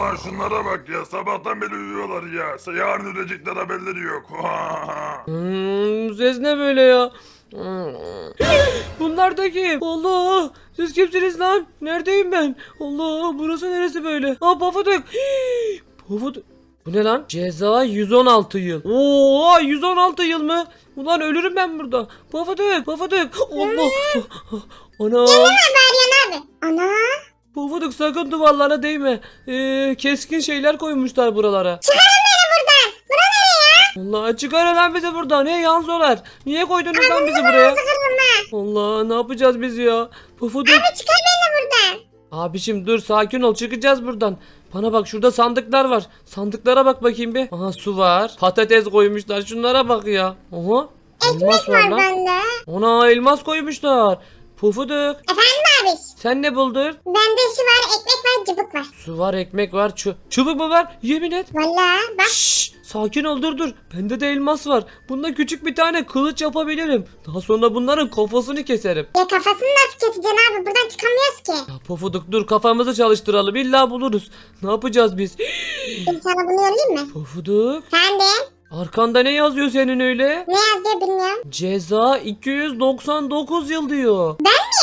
Ulan şunlara bak ya sabahtan beri uyuyorlar ya. Yarın ölecekler haberleri yok. Hmm, ses ne böyle ya? Hmm. Bunlar da kim? Allah! Siz kimsiniz lan? Neredeyim ben? Allah! Burası neresi böyle? Aa Pofuduk! Pofuduk! Bu ne lan? Ceza 116 yıl. Oo 116 yıl mı? Ulan ölürüm ben burada. Pofuduk! Pofuduk! Allah! Ana! Meryem abi. Ana. Pofuduk sakın duvarlara değme. Ee, keskin şeyler koymuşlar buralara. Çıkarın beni buradan. Bura nereye ya? Allah çıkarın lan bizi buradan. Hey Yanzolar. Niye koydunuz lan bizi buraya? Allah ne yapacağız biz ya? Pufuduk. Abi çıkar beni buradan. Abişim dur sakin ol çıkacağız buradan. Bana bak şurada sandıklar var. Sandıklara bak bakayım bir. Aha su var. Patates koymuşlar. Şunlara bak ya. Oha. Elmas var Var bende. Ona elmas koymuşlar. Pufuduk. Efendim abi. Sen ne buldun? Bende şu var ekmek var cıbık var. Su var, ekmek var, çu çubuk mu var? Yemin et. Valla bak. Şşş, sakin ol dur dur. Bende de elmas var. Bunda küçük bir tane kılıç yapabilirim. Daha sonra bunların kafasını keserim. Ya kafasını nasıl keseceksin abi? Buradan çıkamıyoruz ki. Ya pofuduk dur kafamızı çalıştıralım. İlla buluruz. Ne yapacağız biz? Ben sana bunu yollayayım mı? Pofuduk. Sen de. Arkanda ne yazıyor senin öyle? Ne yazıyor bilmiyorum. Ceza 299 yıl diyor.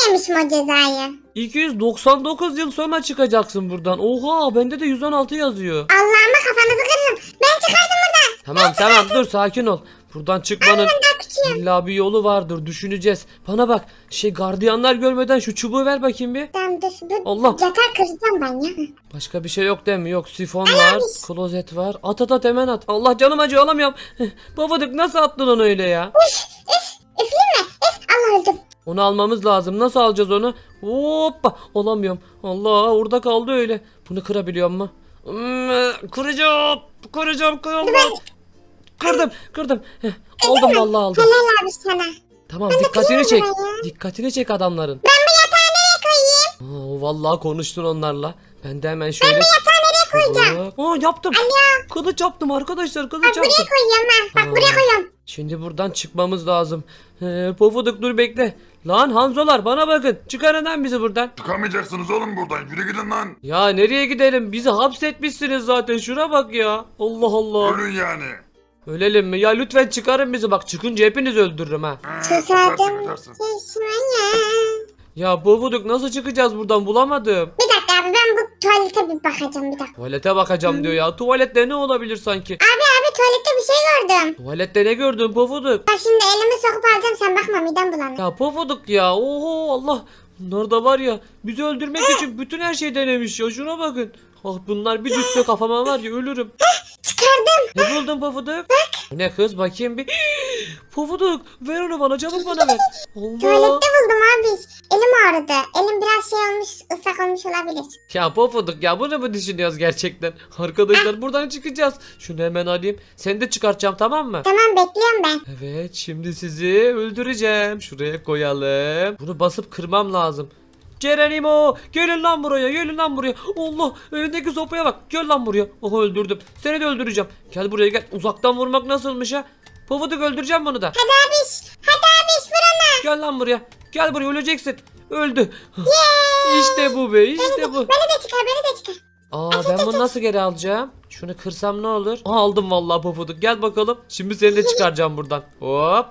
Yemişim o cezayı. 299 yıl sonra çıkacaksın buradan. Oha bende de 116 yazıyor. Allah'ıma kafanızı kırırım. Ben çıkardım buradan. Tamam tamam dur sakin ol. Buradan çıkmanın Daha küçüğüm. illa bir yolu vardır düşüneceğiz. Bana bak şey gardiyanlar görmeden şu çubuğu ver bakayım bir. Tamam dur. Allah. Yatar kıracağım ben ya. Başka bir şey yok değil mi? Yok sifon var, klozet var. At at at hemen at. Allah canım acıyor alamıyorum. Babadık nasıl attın onu öyle ya? Üfleyeyim mi? Üf. Allah öldüm. Onu almamız lazım. Nasıl alacağız onu? Hoppa alamıyorum. Allah orada kaldı öyle. Bunu kırabiliyor mu? Hmm, kıracağım. Kıracağım. Kıracağım. Kırdım. Kırdım. Heh, aldım vallahi aldım. Helal abi sana. Tamam dikkatini çek. ya. Dikkatini çek adamların. Ben bu yatağı nereye koyayım? Aa, vallahi konuştun onlarla. Ben de hemen şöyle... Yatağı nereye koyacağım? Aa, yaptım. Kılıç yaptım arkadaşlar. Kılıç yaptım. Buraya koyuyorum ben. Bak buraya koyuyorum. Şimdi buradan çıkmamız lazım. Ee, pofuduk dur bekle. Lan Hanzolar bana bakın. Çıkarın lan bizi buradan. Çıkamayacaksınız oğlum buradan. Yürü gidin lan. Ya nereye gidelim? Bizi hapsetmişsiniz zaten. Şuna bak ya. Allah Allah. Ölün yani. Ölelim mi? Ya lütfen çıkarın bizi. Bak çıkınca hepiniz öldürürüm ha. Çeşmeye. Ya pofuduk nasıl çıkacağız buradan? Bulamadım. Bir dakika abi ben bu tuvalete bir bakacağım bir dakika. Tuvalete bakacağım diyor ya. Tuvalette ne olabilir sanki? Abi abi tuvalette bir şey gördüm. Tuvalette ne gördün pofuduk? Bak şimdi elimi sokup alacağım sen bakma midem bulanır. Ya pofuduk ya. Oho Allah. Bunlar da var ya. Bizi öldürmek için bütün her şey denemiş ya. Şuna bakın. Ah bunlar bir düşse kafama var ya ölürüm. Çıkardım. Ne buldun Pofuduk? Bu Ne kız bakayım bir. Pofuduk ver onu bana çabuk bana ver. Allah. Tuvalette buldum abi. Elim ağrıdı. Elim biraz şey olmuş ıslak olmuş olabilir. Ya Pofuduk ya bunu mu düşünüyoruz gerçekten? Arkadaşlar buradan çıkacağız. Şunu hemen alayım. Seni de çıkartacağım tamam mı? Tamam bekliyorum ben. Evet şimdi sizi öldüreceğim. Şuraya koyalım. Bunu basıp kırmam lazım. Cerenimo gelin lan buraya gelin lan buraya. Allah elindeki sopaya bak gel lan buraya. Oha öldürdüm. Seni de öldüreceğim. Gel buraya gel. Uzaktan vurmak nasılmış ha? Pofuduk öldüreceğim bunu da. Hadi abiş. Hadi abiş vur ona. Gel lan buraya. Gel buraya öleceksin. Öldü. işte bu be işte bu. Beni de çıkar beni de çıkar. Aa ben bunu nasıl geri alacağım? Şunu kırsam ne olur? Aa, aldım vallahi pofuduk. Gel bakalım. Şimdi seni de çıkaracağım buradan. Hop.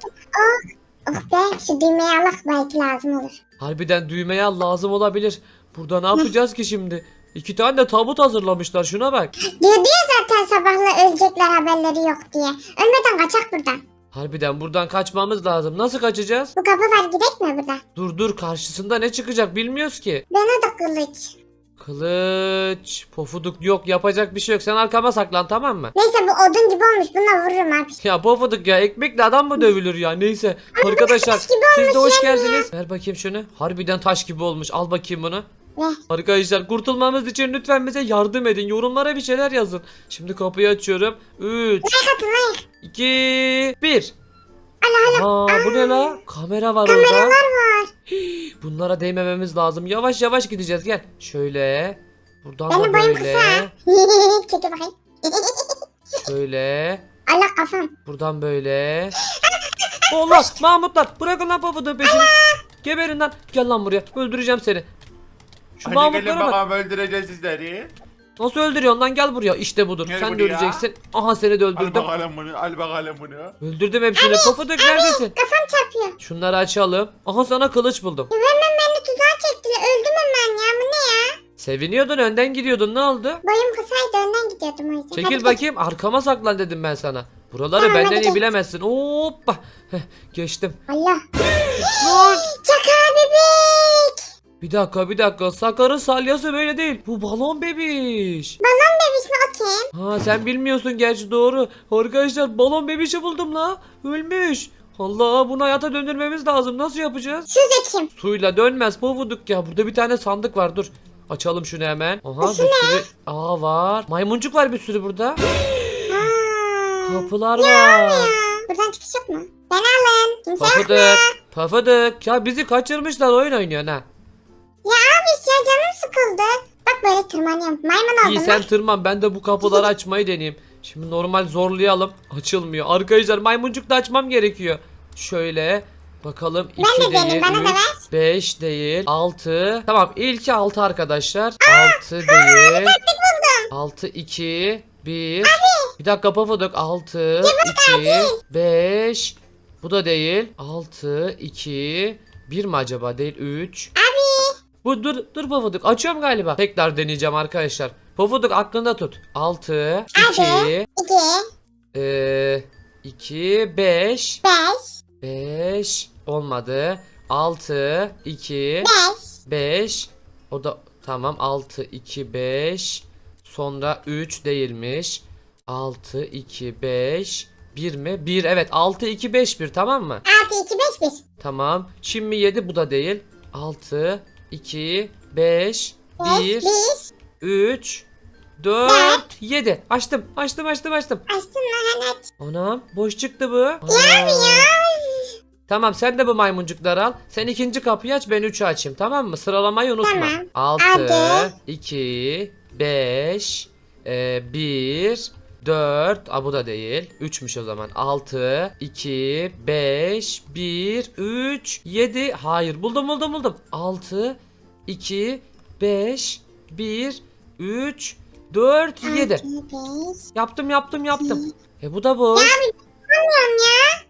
Oh be şu düğmeyi Allah belki lazım olur. Harbiden düğmeye lazım olabilir. Burada ne yapacağız ki şimdi? İki tane de tabut hazırlamışlar şuna bak. Diyor diyor zaten sabahla ölecekler haberleri yok diye. Ölmeden kaçak buradan. Harbiden buradan kaçmamız lazım. Nasıl kaçacağız? Bu kapı var gidek mi buradan? Dur dur karşısında ne çıkacak bilmiyoruz ki. Bana da kılıç. Kılıç, pofuduk yok yapacak bir şey yok. Sen arkama saklan tamam mı? Neyse bu odun gibi olmuş bununla vururum abi. Ya pofuduk ya ekmekle adam mı dövülür ya neyse. Arkadaşlar taş gibi siz de olmuş hoş ya. geldiniz. Ver bakayım şunu. Harbiden taş gibi olmuş. Al bakayım bunu. Ve Arkadaşlar kurtulmamız için lütfen bize yardım edin. Yorumlara bir şeyler yazın. Şimdi kapıyı açıyorum. 3, katın lan. 2, 1. Aa, bu ne la? Kamera var orada. Kameralar var. Bunlara değmememiz lazım. Yavaş yavaş gideceğiz gel. Şöyle. Buradan Benim da boyum böyle. kısa. Çekil bakayım. Şöyle. Allah kafam. Buradan böyle. Allah Mahmutlar bırakın lan papuduğun peşini. Geberin lan. Gel lan buraya. Öldüreceğim seni. Şu Hadi gelin Mahmutlara bak. bakalım öldüreceğiz sizleri. Nasıl öldürüyorsun lan gel buraya. İşte budur. Gel Sen de buraya. öleceksin. Aha seni de Al öldürdüm. bakalım bunu al bakalım bunu. Öldürdüm hepsini. Pofuduk neredesin? Kafam çarpıyor. Şunları açalım. Aha sana kılıç buldum. Hemen beni tuzağa çektiler. Öldüm hemen ya. Bu ne ya? Seviniyordun önden gidiyordun ne oldu? Boyum kısaydı önden gidiyordum o yüzden. Çekil Hadi bakayım arkama saklan dedim ben sana. Buraları Tamam, benden hadi iyi gel. bilemezsin. Hoppa. Heh, geçtim. Allah. Lan. Çakal bebek. Bir dakika bir dakika. Sakar'ın salyası böyle değil. Bu balon bebiş. Balon bebiş mi o kim? Ha sen bilmiyorsun gerçi doğru. Arkadaşlar balon bebişi buldum la. Ölmüş. Allah bunu hayata döndürmemiz lazım. Nasıl yapacağız? Şurada kim? Suyla dönmez pofuduk ya. Burada bir tane sandık var dur. Açalım şunu hemen. Aha bir sürü. Aa var. Maymuncuk var bir sürü burada. Kapılar var. Ya. Buradan çıkış yok mu? Beni alın. Kimse? Pafuduk. Pafuduk. Ya bizi kaçırmışlar oyun oynuyorsun ha. Ya abi ya canım sıkıldı. Bak böyle tırmanıyorum. Maymun oldum İyi sen tırman ben de bu kapıları açmayı deneyeyim. Şimdi normal zorlayalım. Açılmıyor. Arkadaşlar maymuncuk da açmam gerekiyor. Şöyle bakalım 2 Ben de değil, bana da 3, 5 değil, 6. Tamam ilki 6 arkadaşlar. 6 değil. 6 2 1. Bir dakika pafuduk 6 2 5. Bu da değil. 6 2 1 mi acaba değil 3. Abi. Bu dur dur Pofuduk açıyorum galiba. Tekrar deneyeceğim arkadaşlar. Pofuduk aklında tut. 6 2 İki. eee 2 5 Beş. 5 olmadı. 6 2 Beş. 5 o da tamam 6 2 5 sonra 3 değilmiş. 6 2 5 1 mi? 1 evet 6 2 5 1 tamam mı? Altı iki beş bir. Tamam. Şimdi 7 bu da değil. 6 2 5 Beş. 1 Bir. 3 4 7 açtım açtım açtım açtım Açtın mı hani aç. Anam boş çıktı bu. Tamam sen de bu maymuncukları al Sen ikinci kapıyı aç ben 3'ü açayım tamam mı sıralamayı unutma Tamam. 6 Hadi. 2 5 1 4 Aa bu da değil. 3'müş o zaman. 6 2 5 1 3 7 Hayır. Buldum buldum buldum. 6 2 5 1 3 4 7 Altı, beş. Yaptım yaptım yaptım. E bu da. Bilmiyorum ya.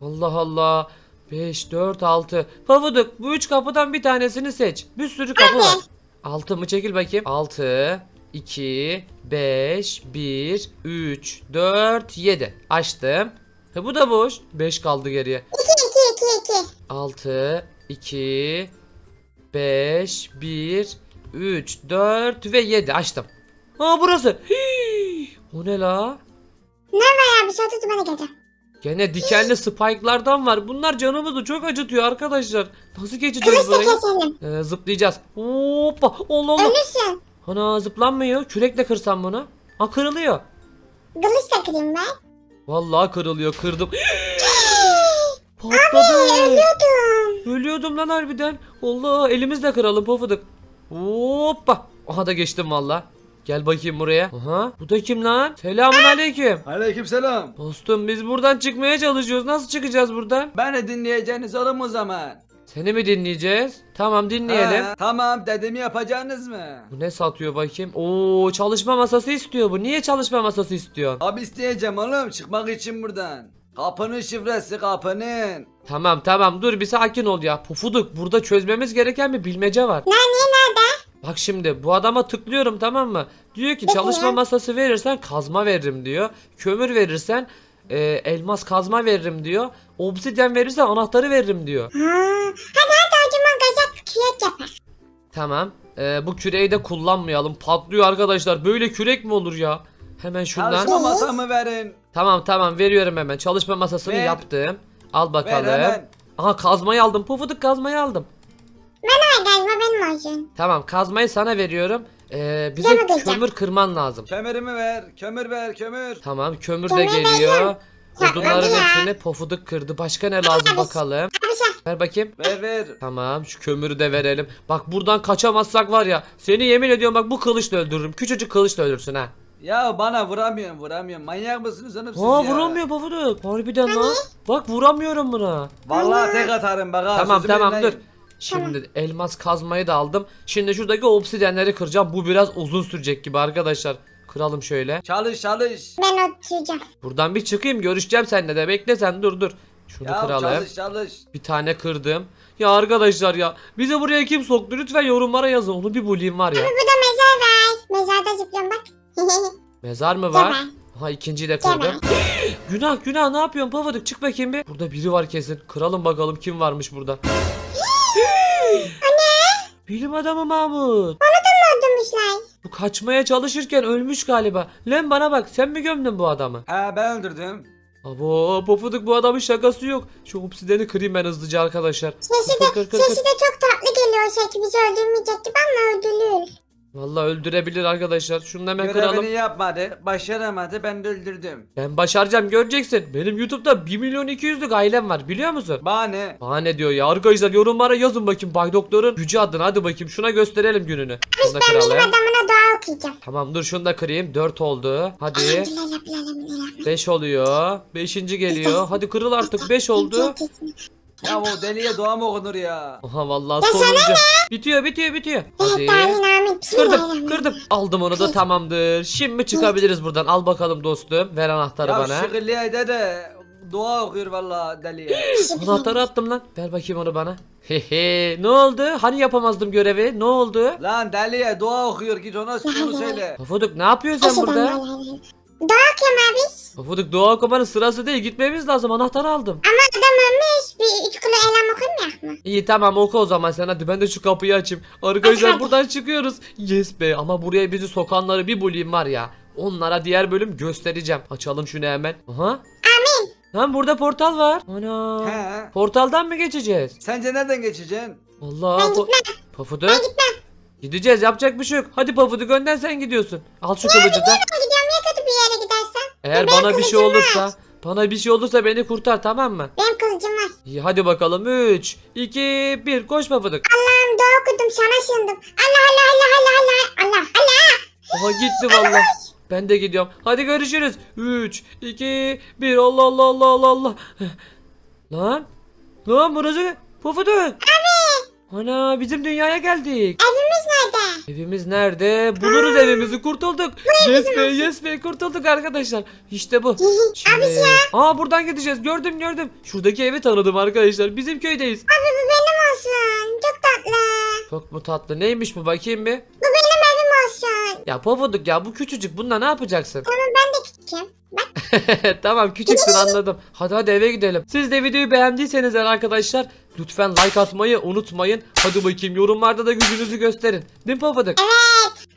Allah Allah. 5 4 6. Pavuduk bu üç kapıdan bir tanesini seç. Bir sürü kapı var. 6 mı çekil bakayım. 6 2 5 1 3 4 7. Açtım. E bu da boş. 5 kaldı geriye. İki iki iki iki. 6 2 5 1 3 4 ve 7 açtım. Aa burası. Hii, o ne la? Ya bir şey tuttu bana geleceğim. Gene dikenli spike'lardan var. Bunlar canımızı çok acıtıyor arkadaşlar. Nasıl geçeceğiz Kılıçla burayı? keselim. Ee, zıplayacağız. Hoppa. Allah Allah. Ölürsün. Ana zıplanmıyor. Kürekle kırsam bunu. Ha kırılıyor. Kılıçla kırayım ben. Vallahi kırılıyor. Kırdım. Patladı. Ölüyordum. Ölüyordum lan harbiden. Allah elimizle kıralım pofuduk. Hoppa. Aha da geçtim valla. Gel bakayım buraya. Aha. Bu da kim lan? Selamun aleyküm. Aleykümselam. Dostum biz buradan çıkmaya çalışıyoruz. Nasıl çıkacağız buradan? Beni dinleyeceğiniz oğlum o zaman. Seni mi dinleyeceğiz? Tamam dinleyelim. Ha, tamam dediğimi yapacaksınız mı? Bu ne satıyor bakayım? Oo çalışma masası istiyor bu. Niye çalışma masası istiyorsun? Abi isteyeceğim oğlum çıkmak için buradan. Kapının şifresi kapının. Tamam tamam dur bir sakin ol ya. Pufuduk burada çözmemiz gereken bir bilmece var. Ne niye nerede? Bak şimdi bu adama tıklıyorum tamam mı? Diyor ki Ne çalışma diyor? masası verirsen kazma veririm diyor. Kömür verirsen e, elmas kazma veririm diyor. Obsidyen verirsen anahtarı veririm diyor. Ha. Hadi hadi o zaman gazak kürek yapar. Tamam. e, bu küreği de kullanmayalım. Patlıyor arkadaşlar. Böyle kürek mi olur ya? Hemen şundan. Çalışma masamı verin. Tamam tamam veriyorum hemen. Çalışma masasını Ver. yaptım. Al Ver bakalım. hemen. Aha kazmayı aldım. Pufuduk kazmayı aldım. Ha gazma benim olsun. Tamam kazmayı sana veriyorum. Ee, bize Kömür diyeceğim. kömür kırman lazım. Kömürümü ver. Kömür ver kömür. Tamam kömür de Kömür geliyor. Odunların ya. hepsini pofuduk kırdı. Başka ne lazım bakalım. Abi şey. Ver bakayım. Ver ver. Tamam şu kömürü de verelim. Bak buradan kaçamazsak var ya. Seni yemin ediyorum bak bu kılıçla öldürürüm. Küçücük kılıçla öldürsün ha. Ya bana vuramıyorum vuramıyorum. Manyak mısınız oğlum siz Aa ya? vuramıyor pofuduk. Harbiden lan. Bak vuramıyorum buna. Vallahi tek atarım bak ha. Tamam sözümü tamam dur. dinleyin. Şimdi elmas kazmayı da aldım. Şimdi şuradaki obsidenleri kıracağım. Bu biraz uzun sürecek gibi arkadaşlar. Kıralım şöyle. Çalış çalış. Ben oturacağım. Buradan bir çıkayım görüşeceğim seninle de. Bekle sen dur dur. Şunu Ya kıralım. çalış çalış. Bir tane kırdım. Ya arkadaşlar ya bize buraya kim soktu lütfen yorumlara yazın. Onu bir bulayım var ya. Burada mezar var. Mezarda zıplıyorum bak. Mezar mı var? Aha ikinciyi de kırdım. günah günah ne yapıyorsun Pavadık çık bakayım bir. Burada biri var kesin. Kıralım bakalım kim varmış burada. Bilim adamı Mahmut. Öldürmüşler. Bu kaçmaya çalışırken ölmüş galiba. Lan bana bak sen mi gömdün bu adamı? Ha ben öldürdüm. Abo pofuduk bu adamın şakası yok. Şu obsideni kırayım ben hızlıca arkadaşlar. Sesi Kır, de, kır, kır, sesi kır. de çok tatlı geliyor. Şey ki bizi öldürmeyecek gibi ama öldürür. Vallahi öldürebilir arkadaşlar. Şunu hemen Görevini kıralım. yapmadı. Başaramadı ben de öldürdüm. Ben başaracağım göreceksin. Benim YouTube'da 1 milyon 200'lük ailem var biliyor musun? Bana ne? Bana ne diyor ya arkadaşlar yorumlara yazın bakayım Bay Doktor'un gücü adını hadi bakayım şuna gösterelim gününü. Şunu da Ben bilim kıralım. adamına dua okuyacağım. Tamam dur şunu da kırayım 4 oldu. Hadi Elhamdülillah. 5 oluyor. 5. geliyor. Hadi kırıl artık 5 oldu. Ya o deliye dua mı okunur ya? Aha vallahi Ya sana sonuncu. Bitiyor bitiyor bitiyor. Hadi. Evet. Kırdım kırdım. Aldım onu da tamamdır. Şimdi çıkabiliriz buradan. Al bakalım dostum. Ver anahtarı Ya bana. şıkırlıya de de dua okuyor valla deliye. Anahtarı attım lan. Ver bakayım onu bana. Hehe. Ne oldu? Hani yapamazdım görevi? Ne oldu? Lan deliye dua okuyor git ona onu söyle. Pafuduk ne yapıyorsun sen burada? Dua okuyorum abi. Pafuduk dua okumanın sırası değil. Gitmemiz lazım. Anahtarı aldım. Ama adam ölmüş. Bir üç kilo elham okumuyor mu? İyi tamam oku o zaman sen hadi ben de şu kapıyı açayım. Arkadaşlar Hadi. buradan çıkıyoruz. Yes be ama buraya bizi sokanları bir bulayım var ya. Onlara diğer bölüm göstereceğim. Açalım şunu hemen. Aha. Amin. Lan burada portal var. Ana. He. Portaldan mı geçeceğiz? Sence nereden geçeceksin? Allah. Ben po- gitmem. Pafuduk. Gideceğiz yapacak bir şey yok. Hadi Pafuduk önden sen gidiyorsun. Al şu kılıcı da. Ben gidiyorum ya kötü bir yere gidersen. Eğer Benim bana bir şey kılıcım olursa. var. Bana bir şey olursa beni kurtar tamam mı? Benim kılıcım var. İyi hadi bakalım 3, 2, 1 koş Pafuduk. Allah'ım dua okudum sana sığındım. Allah Allah Allah Allah Allah Allah Allah. Aha gitti valla. Ben de gidiyorum. Hadi görüşürüz. 3, 2, 1 Allah Allah Allah Allah Allah. Lan. Lan burası ne? Pufuduk. Abi. Ana bizim dünyaya geldik. Nerede? Evimiz nerede? Buluruz evimizi kurtulduk. Yes be yes be kurtulduk arkadaşlar. İşte bu. Şimdi... Aa buradan gideceğiz. Gördüm gördüm. Şuradaki evi tanıdım arkadaşlar. Bizim köydeyiz. Abi bu benim olsun. Çok tatlı. Çok mu tatlı? Neymiş bu bakayım bir. Bu benim evim olsun. Ya pofuduk ya bu küçücük. Bununla ne yapacaksın? Tamam ben de küçüküm. Bak tamam küçüksün anladım. Hadi hadi eve gidelim. Siz de videoyu beğendiyseniz eğer arkadaşlar lütfen like atmayı unutmayın. Hadi bakayım yorumlarda da gücünüzü gösterin. Değil mi Pofuduk? evet.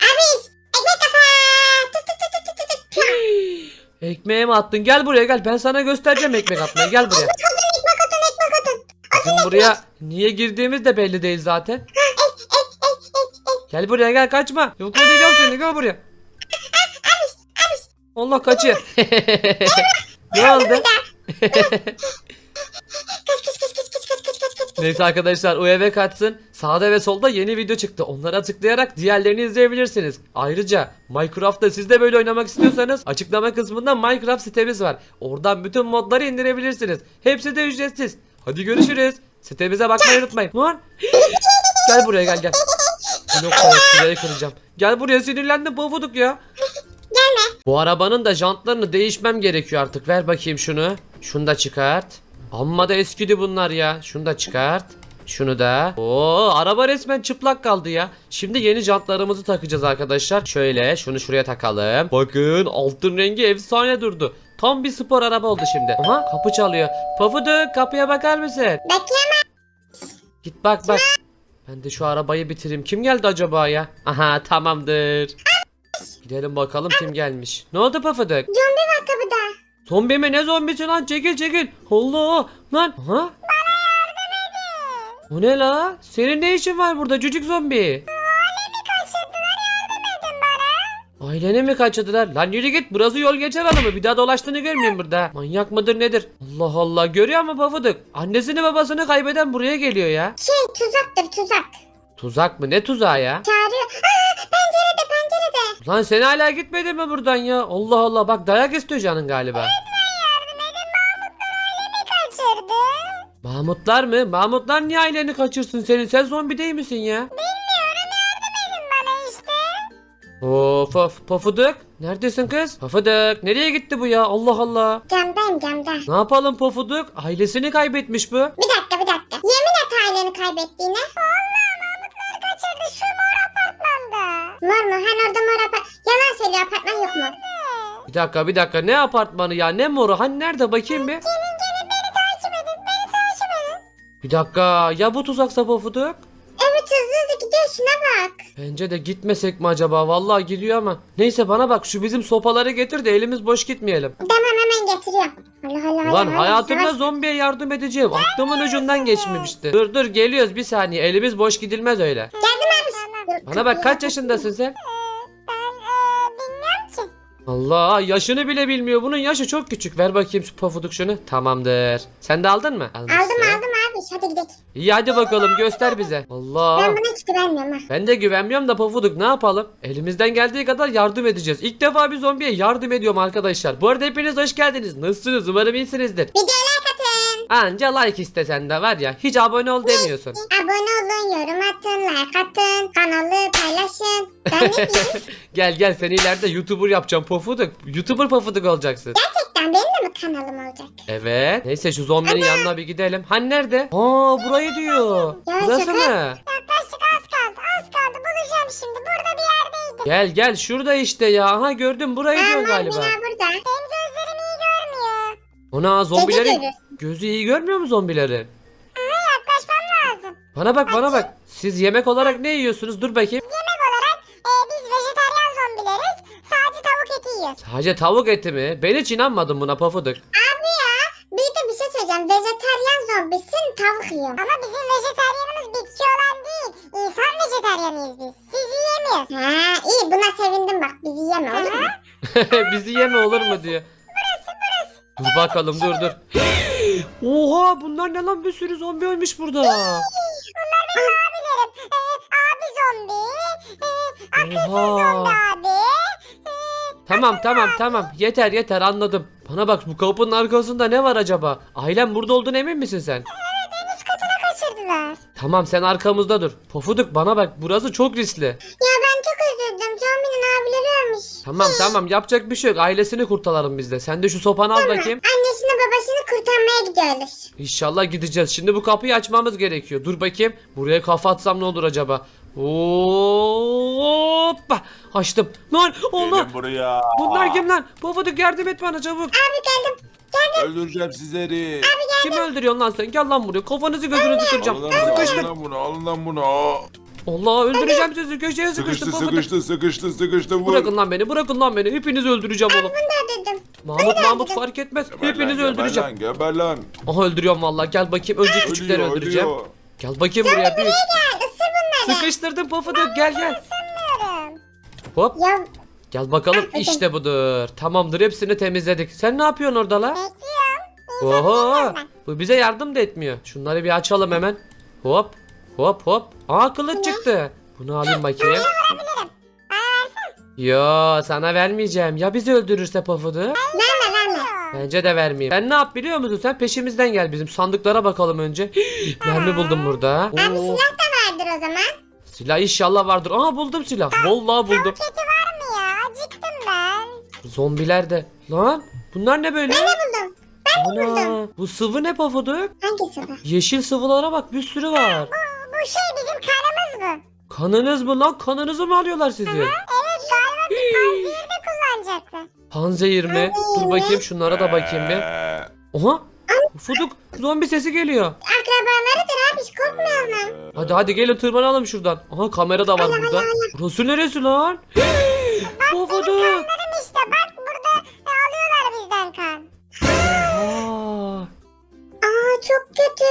Abi ekmek kafa. Tut tut tut tut tut tut. Ekmeğe mi attın? Gel buraya gel. Ben sana göstereceğim ekmek atmayı. Gel buraya. Ekmek atın ekmek atın. Bizim buraya niye girdiğimiz de belli değil zaten. Gel buraya gel kaçma. Yok ödeyeceğim seni gel buraya. Allah kaçıyor. ne oldu? Kaç kaç kaç kaç kaç kaç kaç kaç kaç. Neyse arkadaşlar o eve kaçsın. Sağda ve solda yeni video çıktı. Onlara tıklayarak diğerlerini izleyebilirsiniz. Ayrıca Minecraft'ta siz de böyle oynamak istiyorsanız açıklama kısmında Minecraft sitemiz var. Oradan bütün modları indirebilirsiniz. Hepsi de ücretsiz. Hadi görüşürüz. Sitemize bakmayı unutmayın. Lan. gel buraya gel gel. Yok şurayı kıracağım. Gel buraya sinirlendim pofuduk ya. Gelme. Bu arabanın da jantlarını değişmem gerekiyor artık. Ver bakayım şunu. Şunu da çıkart. Amma da eskidi bunlar ya. Şunu da çıkart. Şunu da. Oo araba resmen çıplak kaldı ya. Şimdi yeni jantlarımızı takacağız arkadaşlar. Şöyle şunu şuraya takalım. Bakın altın rengi efsane durdu. Tam bir spor araba oldu şimdi. Aha kapı çalıyor. Pafuduk kapıya bakar mısın? Bekleme. Git bak bak. Ben de şu arabayı bitireyim. Kim geldi acaba ya? Aha tamamdır. Gidelim bakalım kim gelmiş. Ne oldu Pafuduk? Zombi var kapıda. Zombi mi ne zombisi lan çekil çekil. Allah lan. Aha. O ne la? Senin ne işin var burada cücük zombi? Aileni mi kaçırdılar? Lan yürü git burası yol geçer hanımı bir daha dolaştığını görmeyeyim burada. Manyak mıdır nedir? Allah Allah görüyor mu Pafuduk? Annesini babasını kaybeden buraya geliyor ya. Şey tuzaktır tuzak. Tuzak mı ne tuzağı ya? Çağırıyor. Aa, pencerede pencerede. Lan sen hala gitmedin mi buradan ya? Allah Allah bak dayak istiyor canın galiba. Yardım edin Mahmutlar ailemi kaçırdı. Mahmutlar mı? Mahmutlar niye aileni kaçırsın senin? Sen zombi değil misin ya? Bana işte. Of of Pofuduk. Neredesin kız? Pofuduk. Nereye gitti bu ya? Allah Allah. Camdayım camda. Ne yapalım Pofuduk? Ailesini kaybetmiş bu. Bir dakika bir dakika. Yemin et aileni kaybettiğine. Valla Mor mu? Hani orada mor apart... Yalan söylüyor apartman yok mu? Bir dakika bir dakika ne apartmanı ya ne moru hani nerede bakayım bir. Gelin gelin beni takip edin. Beni takip edin. Bir dakika ya bu tuzaksa Pofuduk? Evet hızlı hızlı gidiyor şuna bak. Bence de gitmesek mi acaba? Vallahi gidiyor ama. Neyse bana bak şu bizim sopaları getir de elimiz boş gitmeyelim. Tamam hemen getiriyorum. Allah Allah Ulan Allah. hayatımda Allah. zombiye yardım edeceğim. Aklımın ucundan geçmemişti. Dur dur geliyoruz bir saniye. Elimiz boş gidilmez öyle. Dur, Bana bak kaç yaşındasın sen? Ben eee bilmiyorum ki. Allah yaşını bile bilmiyor. Bunun yaşı çok küçük. Ver bakayım şu pofuduk şunu. Tamamdır. Sen de aldın mı? Almışsın. Aldım aldım abi. Hadi gidelim. İyi hadi bakalım göster bize. Allah. Ben buna hiç güvenmiyorum ha. Ben de güvenmiyorum da pofuduk ne yapalım? Elimizden geldiği kadar yardım edeceğiz. İlk defa bir zombiye yardım ediyorum arkadaşlar. Bu arada hepiniz hoş geldiniz. Nasılsınız? Umarım iyisinizdir. Videoya katın. Anca like istesen de var ya hiç abone ol demiyorsun. Abone olun, yorum atın, like atın, kanalı paylaşın. Ben ne diyeyim? Gel gel seni ileride YouTuber yapacağım pofuduk. YouTuber pofuduk olacaksın. Gerçekten benim de mi kanalım olacak? Evet. Neyse şu zombinin yanına bir gidelim. Hani nerede? Aa burayı diyor. Ya Burası şaka- mı? Yaklaşık az kaldı, az kaldı. Bulacağım şimdi. Burada bir yerdeydi. Gel gel şurada işte ya. Aha gördüm burayı diyor Aman galiba. bina burada. Benim gözlerim iyi görmüyor. Ona zombilerin görür. Gözü iyi görmüyor mu zombilerin? Yaklaşmam lazım. Bana bak bana bak. Siz yemek olarak ne yiyorsunuz? Dur bakayım. Yemek olarak e, biz vejetaryen zombileriz. Sadece tavuk eti yiyoruz. Sadece tavuk eti mi? Ben hiç inanmadım buna pafuduk. Abi ya bir de bir şey söyleyeceğim. Vejetaryen zombisin tavuk yiyor. Ama bizim vejetaryenimiz bitki olan değil. İnsan vejetaryeniyız biz. Siz yiyemiyoruz. Ha iyi buna sevindim bak. Bizi yeme olur mu? Bizi yeme olur mu diyor. Dur bakalım dur dur. Oha bunlar ne lan bir sürü zombi ölmüş burada. Abilerim. Ee, abi zombi. Ee, Oha. abi. Tamam tamam tamam yeter yeter anladım. Bana bak bu kapının arkasında ne var acaba? Ailem burada olduğunu emin misin sen? Üst katına kaçırdılar. Tamam sen arkamızda dur. Pofuduk bana bak burası çok riskli. Ya ben çok üzüldüm. Zombinin abileri ölmüş. Tamam tamam yapacak bir şey yok. Ailesini kurtaralım biz de. Sen de şu sopanı al bakayım. Kurtarmaya gidiyorlar. İnşallah gideceğiz. Şimdi bu kapıyı açmamız gerekiyor. Dur bakayım. Buraya kafa atsam ne olur acaba? Hoppa. Açtım. Lan Allah. Gelin buraya. Bunlar kim lan? Pofuduk yardım et bana çabuk. Abi geldim. Öldüreceğim sizleri. Kim öldürüyorsun lan sen? Gel lan buraya. Kafanızı gözünüzü kıracağım. Alın lan bunu, alın Sıkıştır. lan bunu, alın lan bunu. Allah öldüreceğim sizi. Köşeye sıkıştım. Sıkıştı, Pofuduk. sıkıştı, sıkıştı, sıkıştı. Vur. Bırakın lan beni. Bırakın lan beni. Hepinizi öldüreceğim oğlum. Bunu da dedim. Mahmut Mahmut fark etmez. Geber Hepinizi lan, öldüreceğim. Geber lan, geber lan. Aha öldürüyorum vallahi. Gel bakayım. Önce küçükleri Ölüyor, öldüreceğim. ölüyor. Gel bakayım buraya büyük. Gel ısır bunları. Sıkıştırdım Pofuduk. Gel gel. Hop. Ya Gel bakalım Aferin. işte budur. Tamamdır hepsini temizledik. Sen ne yapıyorsun orada la? bekliyorum. Oho. Bu bize yardım da etmiyor. Şunları bir açalım hemen. Hop. Hop hop. Aa kılıç çıktı. Bunu alayım bakayım. Yo sana vermeyeceğim. Ya bizi öldürürse Pofuduk? Verme verme. Bence de vermeyeyim. Sen ne yap biliyor musun? Sen peşimizden gel bizim sandıklara bakalım önce. Mermi buldum burada. Abi Oo. silah da vardır o zaman. Silah inşallah vardır. Aa buldum silah. Vallahi buldum. Keti var mı ya? Acıktım ben. Zombiler de. Lan bunlar ne böyle? Ne buldum? Ana bu sıvı ne Pofuduk? Hangisi bu? Yeşil sıvılara bak bir sürü var. Bu şey bizim kanımız bu. Kanınız mı lan? Kanınızı mı alıyorlar sizin? Evet galiba bir panzehirde kullanacaklar. Panzehir mi? Dur bakayım şunlara da bakayım bir. Ee, Oha! Fuduk zombi sesi geliyor. Akrabalarıdır abi hiç korkmuyorlar. Hadi hadi gelin tırmanalım şuradan. Aha kamera da var burada. Burası neresi lan? Bu Fuduk. Kanlarım işte bak çok kötü.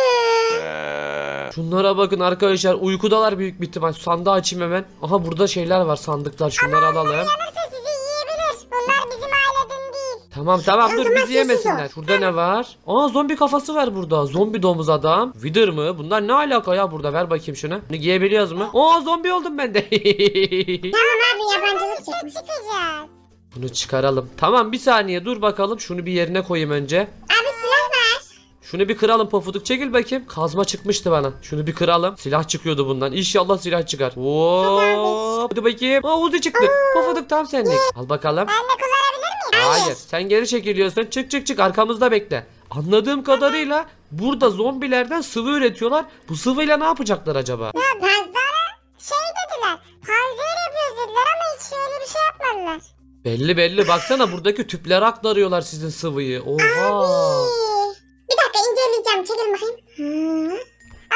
ee, Şunlara bakın arkadaşlar uykudalar büyük bir ihtimal. Sandığı açayım hemen. Aha burada şeyler var sandıklar şunları alalım. Yanırsa sizi yiyebilir. Bunlar bizim aileden değil. Tamam tamam dur bizi yemesinler. Şurada ne var? Aa zombi kafası var burada. Zombi domuz adam. Wither mı? Bunlar ne alaka ya burada? Ver bakayım şunu. Bunu giyebiliyoruz mu? Aa zombi oldum ben de. Tamam abi yabancılık çekmiş. çıkacağız. Bunu çıkaralım. Tamam bir saniye dur bakalım. Şunu bir yerine koyayım önce. Abi. Şunu bir kıralım pofuduk çekil bakayım. Kazma çıkmıştı bana. Şunu bir kıralım. Silah çıkıyordu bundan. İnşallah silah çıkar. Hop. Hadi bakayım. Aa Uzi çıktı. Pofuduk tam senlik. Al bakalım. Ben de kullanabilir miyim? Hayır sen geri çekiliyorsun. Çık çık çık arkamızda bekle. Anladığım kadarıyla burada zombilerden sıvı üretiyorlar. Bu sıvıyla ne yapacaklar acaba? Ya Gazdara şey dediler. Panzer yapıyoruz dediler ama hiç öyle bir şey yapmadılar. Belli belli baksana buradaki tüplere aktarıyorlar sizin sıvıyı. Oha. İyi. İnceleyeceğim. Çekil bakayım. Hı.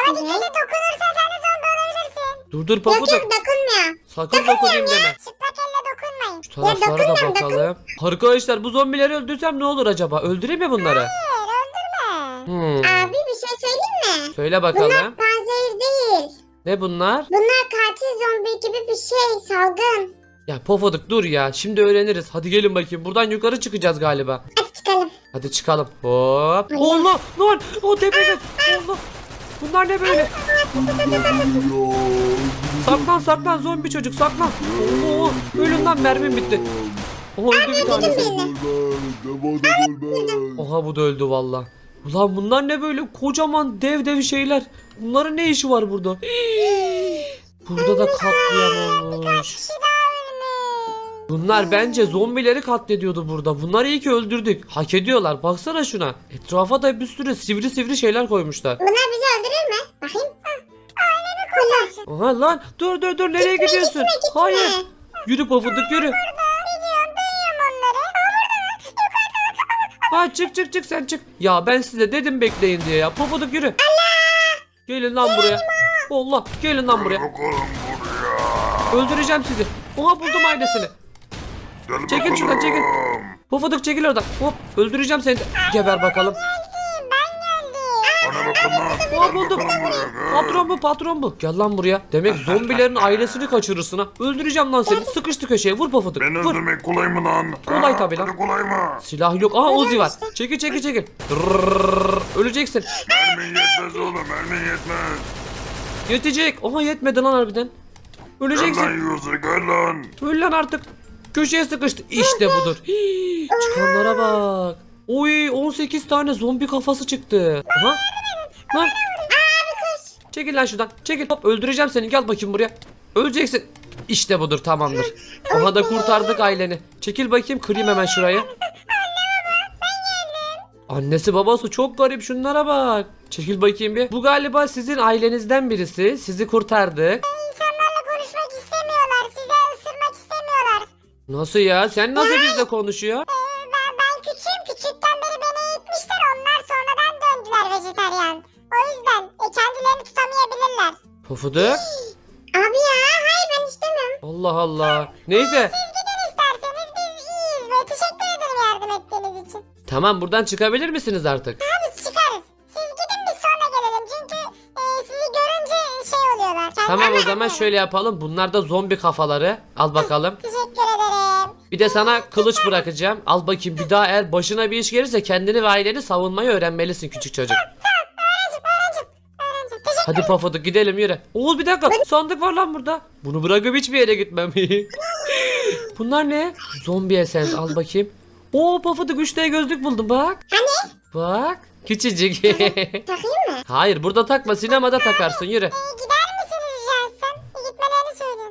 Ama dikkat et dokunursa sen de zombi olabilirsin. Dur dur Yok pofuduk. yok dokunmuyor. Sakın dokunayım deme. Çıplak elle dokunmayın. Şu taraflara da dokunmuyorum, dokun- bakalım. Arkadaşlar bu zombileri öldürsem ne olur acaba? Öldüreyim mi bunları? Hayır öldürme. Hmm. Abi bir şey söyleyeyim mi? Söyle Bunlar bakalım. panzehir değil. Ne bunlar? Bunlar katil zombi gibi bir şey. Salgın. Ya pofuduk dur ya. Şimdi öğreniriz. Hadi gelin bakayım. Buradan yukarı çıkacağız galiba. Çıkalım. Hadi çıkalım. Hop. Allah. Lan. O tepede. Allah. Bunlar ne böyle? Saklan saklan zombi çocuk saklan. Oo, ölün lan mermim bitti. Oha öldü bir tanesi. Oha bu da öldü valla. Ulan bunlar ne böyle kocaman dev dev şeyler. Bunların ne işi var burada? Burada da katliam olmuş. Bunlar bence zombileri katlediyordu burada. Bunları iyi ki öldürdük. Hak ediyorlar. Baksana şuna. Etrafa da bir sürü sivri sivri şeyler koymuşlar. Bunlar bizi öldürür mü? Bakayım. Kurtarsın. Aha lan dur dur dur nereye gidiyorsun? gitme, gitme. Hayır. Yürü pofuduk yürü. Ha çık çık çık sen çık. Ya ben size dedim bekleyin diye ya. Pofuduk yürü. Gelin lan buraya. Allah gelin lan buraya. Buraya. Öldüreceğim sizi. Oha buldum ailesini. Gel Çekil şuradan, çekil. Pofuduk çekil oradan. Hop öldüreceğim seni. Geber bakalım. Ben geldim. Bana bakın lan. Aa Gel buldum. Patron bu patron bu. Gel lan buraya. Demek zombilerin ailesini kaçırırsın ha. Öldüreceğim lan seni. Sıkıştı köşeye. Vur pofuduk. Beni Vur. öldürmek kolay mı lan? Kolay tabii lan. Kolay mı? Silah yok. Aha Uzi var. Çekil çekil çekil. Öleceksin. Mermin yetmez oğlum mermin yetmez. Yetecek. Aha yetmedi lan harbiden. Gel Öleceksin. lan Yusuf gel lan. Öl lan artık. Köşeye sıkıştı. İşte budur. Hii, çıkanlara bak. Oy 18 tane zombi kafası çıktı. Aha. Lan. Çekil lan şuradan. Çekil. Hop öldüreceğim seni. Gel bakayım buraya. Öleceksin. İşte budur tamamdır. Aha da kurtardık aileni. Çekil bakayım kırayım hemen şurayı. Annesi babası çok garip şunlara bak. Çekil bakayım bir. Bu galiba sizin ailenizden birisi. Sizi kurtardık. Nasıl ya? Sen nasıl bizle konuşuyor? Ee, ben, ben küçüğüm. Küçükten beri beni eğitmişler. Onlar sonradan döndüler vejetaryen. O yüzden e, kendilerini tutamayabilirler. Pofuduk. Abi ya hayır ben istemiyorum. Allah Allah. Neyse. Siz gidin isterseniz biz iyiyiz teşekkür ederim yardım ettiğiniz için. Tamam buradan çıkabilir misiniz artık? Abi çıkarız. Siz gidin biz sonra gelelim çünkü e, sizi görünce şey oluyorlar. Tamam o zaman şöyle yapalım. Bunlar da zombi kafaları. Al bakalım. Teşekkür. Bir de sana kılıç bırakacağım. Al bakayım bir daha eğer başına bir iş gelirse kendini ve aileni savunmayı öğrenmelisin küçük çocuk. Hadi Pafuduk gidelim yürü. Oğuz bir dakika sandık var lan burada. Bunu bırakıp hiçbir yere gitmem. Bunlar ne? Zombi esens al bakayım. Oo Pafuduk 3D gözlük buldum bak. Hani? Bak küçücük. Takayım mı? Hayır burada takma sinemada takarsın yürü. E,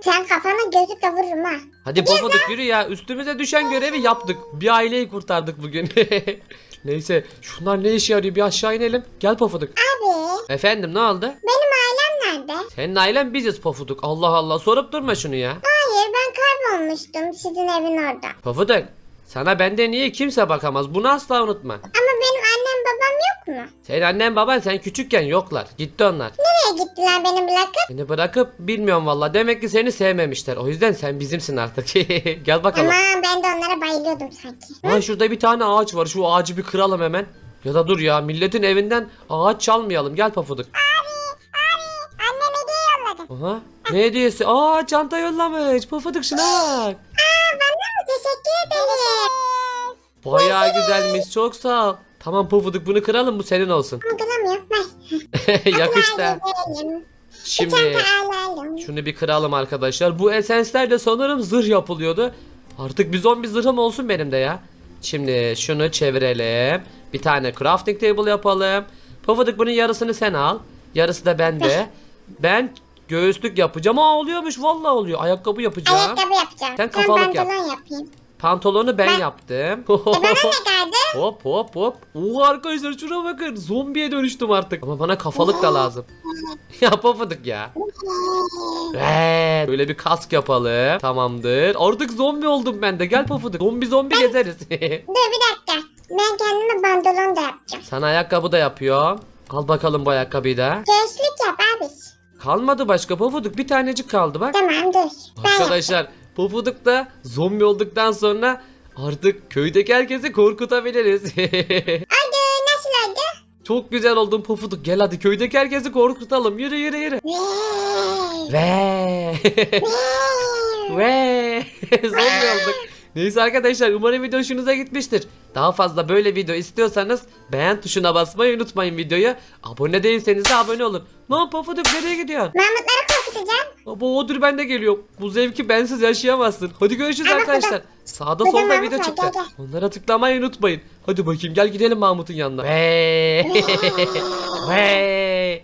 Sen kafana gözlükle vururum ha. Hadi Pofuduk yürü ya. Üstümüze düşen görevi yaptık. Bir aileyi kurtardık bugün. Neyse şunlar ne işe yarıyor bir aşağı inelim. Gel Pofuduk. Abi Efendim ne oldu? benim ailem nerede? Senin ailen biziz Pofuduk. Allah Allah sorup durma şunu ya. Hayır ben kaybolmuştum sizin evin orada. Pofuduk sana benden niye kimse bakamaz. Bunu asla unutma. Ama benim annem babam yok mu? Senin annen baban sen küçükken yoklar. Gitti onlar. Nereye gittiler beni bırakıp? Seni bırakıp bilmiyorum valla. Demek ki seni sevmemişler. O yüzden sen bizimsin artık. Gel bakalım. Ama ben de onlara bayılıyordum sanki. Ay şurada bir tane ağaç var. Şu ağacı bir kıralım hemen. Ya da dur ya milletin evinden ağaç çalmayalım. Gel Pofuduk. Annem hediye yolladı. Aha. Ne hediyesi? Aa çanta yollamış. Pofuduk şuna bak. Teşekkür ederim. Bayağı güzelmiş. Çok sağ ol. Tamam Pofuduk bunu kıralım bu senin olsun. Kıramıyorum. Ver. Yakıştı. Şimdi şunu bir kıralım arkadaşlar. Bu esenslerle sanırım zırh yapılıyordu. Artık bir zombi zırhım olsun benim de ya. Şimdi şunu çevirelim. Bir tane crafting table yapalım. Pofuduk bunun yarısını sen al. Yarısı da bende. ben göğüslük yapacağım. Aa oluyormuş vallahi oluyor. Ayakkabı yapacağım. Ayakkabı yapacağım. Sen Ben kafalık yap. pantolon yapayım. Pantolonu ben Ben- yaptım. E bana ne kaldı? hop hop hop. Oo arkadaşlar şuna bakın. Zombiye dönüştüm artık. Ama bana kafalık da lazım. ya pofuduk ya. Evet. Böyle bir kask yapalım. Tamamdır. Artık zombi oldum ben de. Gel pofuduk. Zombi zombi gezeriz. Dur bir dakika. Ben kendime pantolon da yapacağım. Sana ayakkabı da yapıyorum. Al bakalım bu ayakkabıyı da. Göğüslük yap abi. Kalmadı başka pofuduk. Bir tanecik kaldı bak. Tamam dur. Ben. Arkadaşlar pofuduk da zombi olduktan sonra artık köydeki herkesi korkutabiliriz. Hadi nasıl oldu? Çok güzel oldun pofuduk. Gel hadi köydeki herkesi korkutalım. Yürü yürü yürü. Ve ve zombi olduk. Neyse arkadaşlar umarım video hoşunuza gitmiştir. Daha fazla böyle video istiyorsanız beğen tuşuna basmayı unutmayın videoyu. Abone değilseniz de abone olun. Lan pofuduk nereye gidiyorsun? Mahmutları korkutacağım. Abo odur ben de geliyorum. Bu zevki bensiz yaşayamazsın. Hadi görüşürüz Ama arkadaşlar. Sağda Hadi solda Mahmut video var, çıktı. gel, gel. Onlara tıklamayı unutmayın. Hadi bakayım gel gidelim Mahmut'un yanına. Ve ve